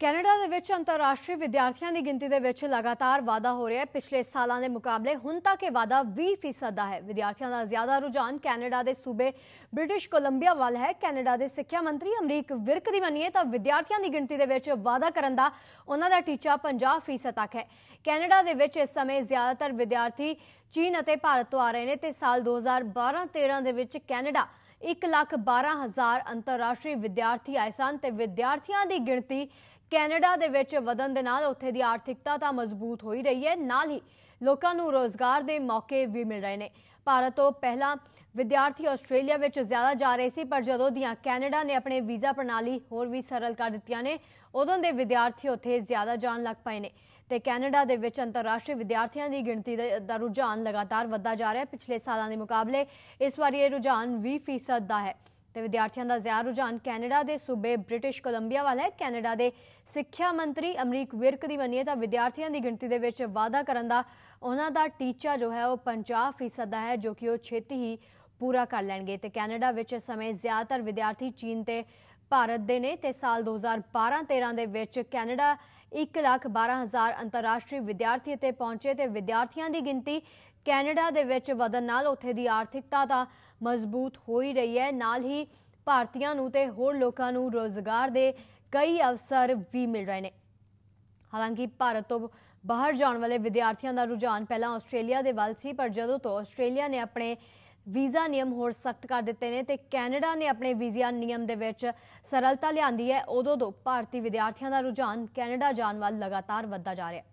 Canada ਦੇ ਵਿੱਚ ਅੰਤਰਰਾਸ਼ਟਰੀ ਵਿਦਿਆਰਥੀਆਂ ਦੀ ਗਿਣਤੀ ਦੇ ਵਿੱਚ ਲਗਾਤਾਰ ਵਾਧਾ ਹੋ ਰਿਹਾ ਹੈ। ਪਿਛਲੇ ਸਾਲਾਂ ਦੇ ਮੁਕਾਬਲੇ ਹੁਣ ਤੱਕ ਇਹ ਵਾਧਾ 20% ਦਾ ਹੈ। ਵਿਦਿਆਰਥੀਆਂ ਦਾ ਜ਼ਿਆਦਾ ਰੁਝਾਨ ਕੈਨੇਡਾ ਦੇ ਸੂਬੇ ਬ੍ਰਿਟਿਸ਼ ਕੋਲੰਬੀਆ ਵੱਲ ਹੈ। ਕੈਨੇਡਾ ਦੇ ਸਿੱਖਿਆ ਮੰਤਰੀ ਅਮਰੀਕ ਵਿਰਕ ਦੀ ਮੰਨੀਏ ਤਾਂ ਵਿਦਿਆਰਥੀਆਂ ਦੀ ਗਿਣਤੀ ਦੇ ਵਿੱਚ ਵਾਧਾ ਕਰਨ ਦਾ ਉਹਨਾਂ ਦਾ ਟੀਚਾ 50% ਤੱਕ ਹੈ। ਕੈਨੇਡਾ ਦੇ ਵਿੱਚ ਇਸ ਸਮੇਂ ਜ਼ਿਆਦਾਤਰ ਵਿਦਿਆਰਥੀ ਚੀਨ ਅਤੇ ਭਾਰਤ ਤੋਂ ਆ ਰਹੇ ਨੇ ਤੇ ਸਾਲ 2012-13 ਦੇ ਵਿੱਚ ਕੈਨੇਡਾ 1,12,000 ਅੰਤਰਰਾਸ਼ਟਰੀ ਵਿਦਿਆਰਥੀ ਆਏ ਸਨ ਤੇ ਵਿਦਿਆਰਥੀਆਂ ਦੀ ਗਿਣਤੀ ਕੈਨੇਡਾ ਦੇ ਵਿੱਚ ਵਧਣ ਦੇ ਨਾਲ ਉੱਥੇ ਦੀ ਆਰਥਿਕਤਾ ਤਾਂ ਮਜ਼ਬੂਤ ਹੋਈ ਰਹੀ ਹੈ। ਨਾਲ ਹੀ ਲੋਕਾਂ ਨੂੰ ਰੋਜ਼ਗਾਰ ਦੇ ਮੌਕੇ ਵੀ ਮਿਲ ਰਹੇ ਨੇ। ਭਾਰਤ ਤੋਂ ਪਹਿਲਾਂ ਵਿਦਿਆਰਥੀ ਆਸਟ੍ਰੇਲੀਆ ਵਿੱਚ ਜ਼ਿਆਦਾ ਜਾ ਰਹੇ ਸੀ, ਪਰ ਜਦੋਂ ਦੀਆਂ ਕੈਨੇਡਾ ਨੇ ਆਪਣੇ ਵੀਜ਼ਾ ਪ੍ਰਣਾਲੀ ਹੋਰ ਵੀ ਸਰਲ ਕਰ ਦਿੱਤੀਆਂ ਨੇ, ਉਦੋਂ ਦੇ ਵਿਦਿਆਰਥੀ ਉੱਥੇ ਜ਼ਿਆਦਾ ਜਾਣ ਲੱਗ ਪਏ ਨੇ। ਤੇ ਕੈਨੇਡਾ ਦੇ ਵਿੱਚ ਅੰਤਰਰਾਸ਼ਟਰੀ ਵਿਦਿਆਰਥੀਆਂ ਦੀ ਗਿਣਤੀ ਦਾ ਦਾ ਰੁਝਾਨ ਲਗਾਤਾਰ ਵੱਧਦਾ ਜਾ ਰਿਹਾ ਹੈ। ਪਿਛਲੇ ਸਾਲਾਂ ਦੇ ਮੁਕਾਬਲੇ ਇਸ ਵਾਰੀ ਇਹ ਰੁਝਾਨ 20% ਦਾ ਹੈ। ਤੇ ਵਿਦਿਆਰਥੀਆਂ ਦਾ ਜ਼ਿਆਦਾ ਰੁਝਾਨ ਕੈਨੇਡਾ ਦੇ ਸੂਬੇ ਬ੍ਰਿਟਿਸ਼ ਕੋਲੰਬੀਆ ਵੱਲ ਹੈ। ਕੈਨੇਡਾ ਦੇ ਸਿੱਖਿਆ ਮੰਤਰੀ ਅਮਰੀਕ ਵਿਰਕ ਦੀ ਮੰਨੀਏ ਤਾਂ ਵਿਦਿਆਰਥੀਆਂ ਦੀ ਗਿਣਤੀ ਦੇ ਵਿੱਚ ਵਾਧਾ ਕਰਨ ਦਾ ਉਹਨਾਂ ਦਾ ਟੀਚਾ ਜੋ ਹੈ ਉਹ 50% ਦਾ ਹੈ, ਜੋ ਕਿ ਉਹ ਛੇਤੀ ਹੀ ਪੂਰਾ ਕਰ ਲੈਣਗੇ। ਤੇ ਕੈਨੇਡਾ ਵਿੱਚ ਇਸ ਸਮੇਂ ਜ਼ਿਆਦਾਤਰ ਵਿਦਿਆਰਥੀ ਚੀਨ ਤੇ ਭਾਰਤ ਦੇ ਨੇ ਤੇ ਸਾਲ 2012-13 ਦੇ ਵਿੱਚ ਕੈਨੇਡਾ 1,12,000 ਅੰਤਰਰਾਸ਼ਟਰੀ ਵਿਦਿਆਰਥੀ ਤੇ ਪਹੁੰਚੇ ਤੇ ਵਿਦਿਆਰਥੀਆਂ ਦੀ ਗਿਣਤੀ ਕੈਨੇਡਾ ਦੇ ਵਿੱਚ ਵਧਣ ਨਾਲ ਉੱਥੇ ਦੀ ਆਰਥਿਕਤਾ ਤਾਂ ਮਜ਼ਬੂਤ ਹੋ ਹੀ ਰਹੀ ਹੈ। ਨਾਲ ਹੀ ਭਾਰਤੀਆਂ ਨੂੰ ਤੇ ਹੋਰ ਲੋਕਾਂ ਨੂੰ ਰੋਜ਼ਗਾਰ ਦੇ ਕਈ ਅਵਸਰ ਵੀ ਮਿਲ ਰਹੇ ਨੇ। ਹਾਲਾਂਕਿ ਭਾਰਤ ਤੋਂ ਬਾਹਰ ਜਾਣ ਵਾਲੇ ਵਿਦਿਆਰਥੀਆਂ ਦਾ ਰੁਝਾਨ ਪਹਿਲਾਂ ਆਸਟ੍ਰੇਲੀਆ ਦੇ ਵੱਲ ਸੀ ਪਰ ਜਦੋਂ ਤੋਂ ਆਸਟ੍ਰੇਲੀਆ ਨੇ ਆਪਣੇ ਵੀਜ਼ਾ ਨਿਯਮ ਹੋਰ ਸਖਤ ਕਰ ਦਿੱਤੇ ਨੇ ਤੇ ਕੈਨੇਡਾ ਨੇ ਆਪਣੇ ਵੀਜ਼ਾ ਨਿਯਮ ਦੇ ਵਿੱਚ ਸਰਲਤਾ ਲਿਆਂਦੀ ਹੈ। ਉਦੋਂ ਤੋਂ ਭਾਰਤੀ ਵਿਦਿਆਰਥੀਆਂ ਦਾ ਰੁਝਾਨ ਕੈਨੇਡਾ ਜਾਣ ਵੱਲ ਲਗਾਤਾਰ ਵੱਧਦਾ ਜਾ ਰਿਹਾ ਹੈ।